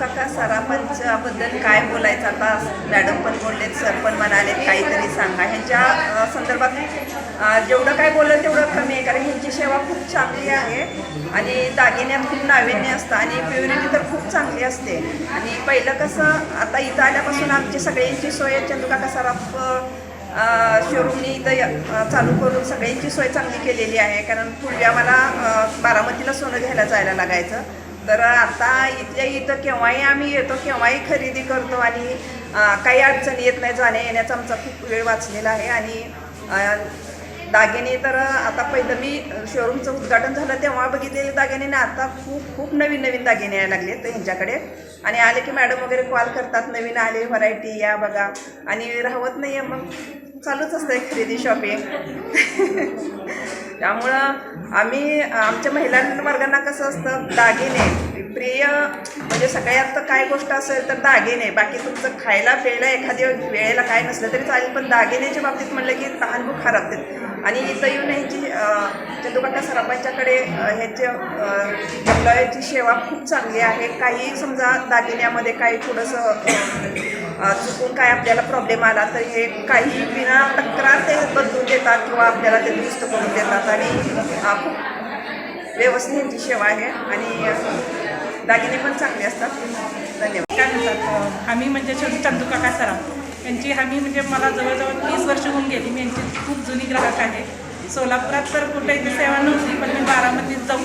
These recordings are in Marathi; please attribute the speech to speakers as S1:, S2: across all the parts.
S1: बद्दल काय बोलायचं? आता मॅडम पण बोललेत सर पण म्हणाले काहीतरी सांगा. ह्यांच्या संदर्भात जेवढं काय बोललं तेवढं कमी आहे कारण ह्यांची सेवा खूप चांगली आहे आणि दागिन्यात खूप नाविन्य असतं आणि प्युरिटी तर खूप चांगली असते. आणि पहिलं कसं आता इथं आल्यापासून आमची सगळ्यांची सोय चंदुकाका सराफ शोरूमनी इथं चालू करून सगळ्यांची सोय चांगली केलेली आहे. कारण पूर्वी आम्हाला बारामतीला सोनं घ्यायला जायला लागायचं. तर आता इथल्या इथं केव्हाही आम्ही येतो केव्हाही खरेदी करतो आणि काही अडचणी येत नाही जाण्या येण्याचा आमचा खूप वेळ वाचलेला आहे आणि दागिने तर आता पहिलं मी शोरूमचं उद्घाटन झालं तेव्हा बघितलेले दागिने ना आता खूप खूप नवीन नवीन दागिने यायला लागले तर ह्यांच्याकडे आणि आले की मॅडम वगैरे कॉल करतात नवीन आले व्हरायटी या बघा. आणि राहत नाही आहे मग चालूच असतं खरेदी शॉपिंग त्यामुळं आम्ही आमच्या महिला वर्गांना कसं असतं दागिने प्रिय म्हणजे सगळ्यात काय गोष्ट असेल तर दागिने. बाकी तुमचं खायला प्यायला एखाद्या वेळेला काय नसलं तरी चालेल पण दागिन्याच्या बाबतीत म्हणलं की तहान खराब देत आणि इथं येऊन ह्यांची चंदुकाका सराफांच्याकडे अ, ह्याचे सेवा खूप चांगली आहे. काही समजा दागिन्यामध्ये काही थोडंसं चुकून काय आपल्याला प्रॉब्लेम आला तर हे काही विना तक्रार ते बदलून देतात किंवा आपल्याला ते दुरुस्त करून देतात. आणि खूप व्यवस्थित यांची सेवा आहे. आणि दागिने पण चांगले असतात. धन्यवाद.
S2: काय म्हणतात आम्ही हमी म्हणजे चंद चंदुकाका सराव यांची हमी म्हणजे मला जवळजवळ तीस वर्ष होऊन गेली. मी यांची खूप जुनी ग्राहक आहे. सोलापुरात तर कुठेही सेवा नव्हती पण मी बारामतीत जाऊन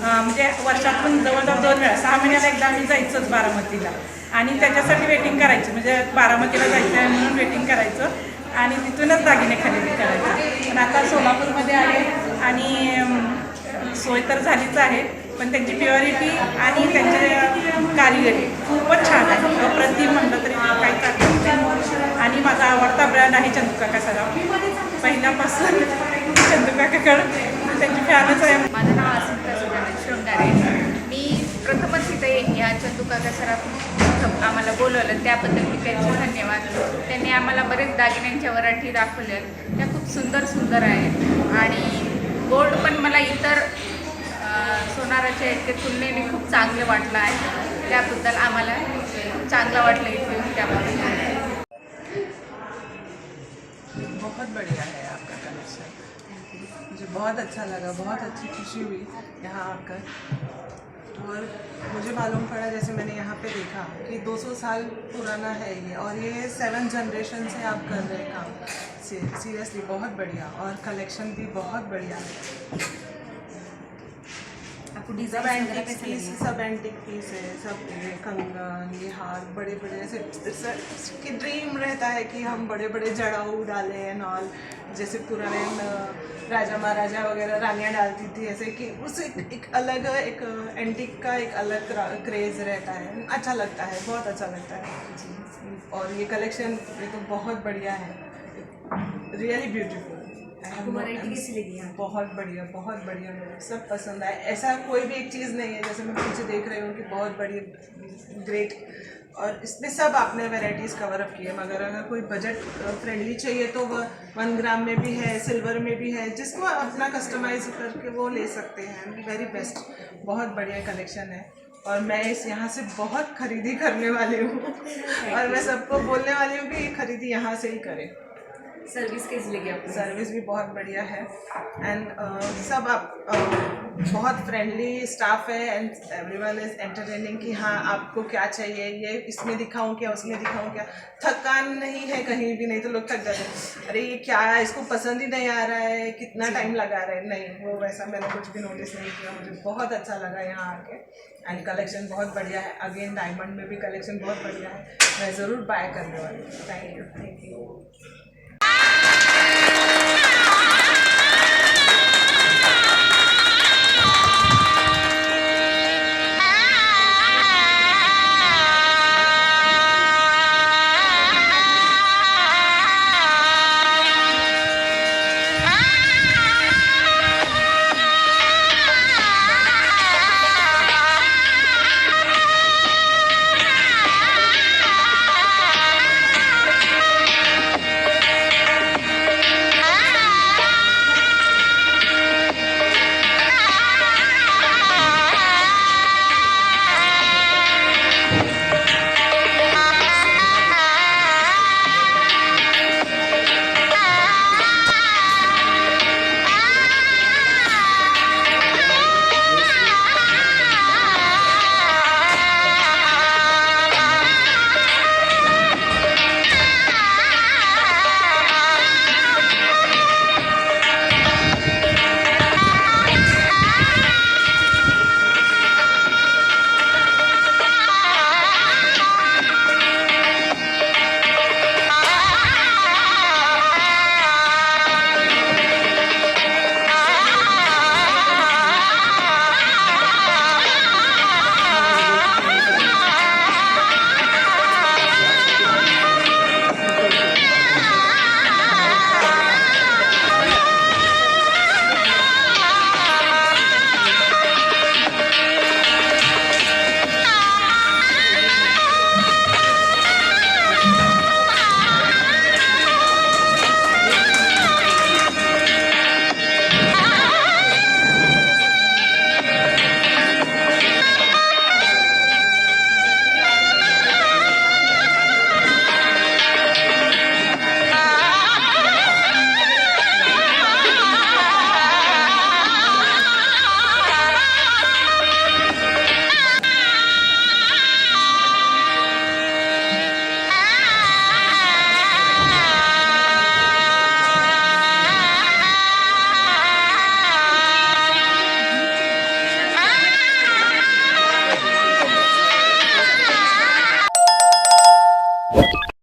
S2: म्हणजे वर्षातून जवळजवळ दोन वेळा सहा महिन्याला एकदा आम्ही जायचंच बारामतीला. आणि त्याच्यासाठी वेटिंग करायची म्हणजे बारामतीला जायचं आहे म्हणून वेटिंग करायचं. आणि तिथूनच दागिने खरेदी करायचे. पण आता सोलापूरमध्ये आहे आणि सोय तर झालीच आहे. पण त्यांची प्युअरिटी आणि त्यांचे कारिगरी खूपच छान आहे. अप्रतिम म्हणलं तरी काही हरकत आणि माझा आवडता ब्रँड आहे चंदुकाका सराव. पहिल्यापासून चंदुकाकाकडं त्यांची फॅनच आहे.
S3: माझं नाव अस्मिता शृंगारे मी प्रथमच इथे या चंदुकाका सराव आम्हाला बोलवलं. त्याबद्दल मी त्यांचे धन्यवाद. त्यांनी आम्हाला बरेच दागिन्यांच्या वराठी दाखवल्या त्या खूप सुंदर सुंदर आहेत. आणि गोल्ड पण मला इतर अं, सोनाराच्या इतके तुलनेने खूप चांगले वाटलं आहे. त्याबद्दल आम्हाला चांगलं वाटलं इथे येऊन त्याबद्दल.
S4: बहुत बढ़िया है आपका कलेक्शन मुझे बहुत अच्छा लगा बहुत अच्छी खुशी हुई यहाँ आकर। और मुझे मालूम पड़ा जैसे मैंने यहाँ पे देखा कि 200 साल पुराना है ये और ये सेवन जनरेशन से आप कर रहे हैं काम। सीरियसली बहुत बढ़िया और कलेक्शन भी बहुत बढ़िया है।
S5: आपको
S4: सब एंटिक पीस सब एंटिक पीस है सब ये कंगन ये हार बड़े बड़े ऐसे कि ड्रीम रहता है कि हम बड़े बड़े जड़ाऊ डालें एंड ऑल जैसे पुराने राजा महाराजा वगैरह रानियाँ डालती थी ऐसे कि उस एक, एक अलग एक एंटिक का एक अलग क्रेज रहता है। अच्छा लगता है बहुत अच्छा लगता है। और ये कलेक्शन ये तो बहुत बढ़िया है। रियली ब्यूटीफुल
S5: लगी यहाँ
S4: बहुत बढ़िया बहुत बढ़िया मुझे सब पसंद आया ऐसा कोई भी एक चीज़ नहीं है जैसे मैं पीछे देख रही हूँ कि बहुत बढ़िया ग्रेट और इसमें सब आपने वेराइटीज़ कवर अप की है मगर अगर कोई बजट फ्रेंडली चाहिए तो वह वन ग्राम में भी है सिल्वर में भी है जिसको अपना कस्टमाइज करके वो ले सकते हैं। वेरी बेस्ट बहुत बढ़िया कलेक्शन है। और मैं इस यहाँ से बहुत खरीदी करने वाली हूँ। और मैं सबको बोलने वाली हूँ कि ये खरीदी यहाँ से ही करें।
S5: सर्विस कैसी लगी आपको
S4: सर्विस भी बहुत बढ़िया है। एंड uh, सब आप uh, बहुत फ्रेंडली स्टाफ है एंड एवरीवन इज़ एंटरटेनिंग कि हाँ आपको क्या चाहिए? ये इसमें दिखाऊँ क्या उसमें दिखाऊँ क्या? थकान नहीं है कहीं भी नहीं तो लोग थक जाते हैं। अरे ये क्या है? इसको पसंद ही नहीं आ रहा है कितना टाइम लगा रहे हैं? नहीं वो वैसा मैंने कुछ भी नोटिस नहीं किया मुझे बहुत अच्छा लगा यहाँ आके। एंड कलेक्शन बहुत बढ़िया है। अगेन डायमंड में भी कलेक्शन बहुत बढ़िया है। मैं ज़रूर बाय करने वाली हूँ। Thank you thank you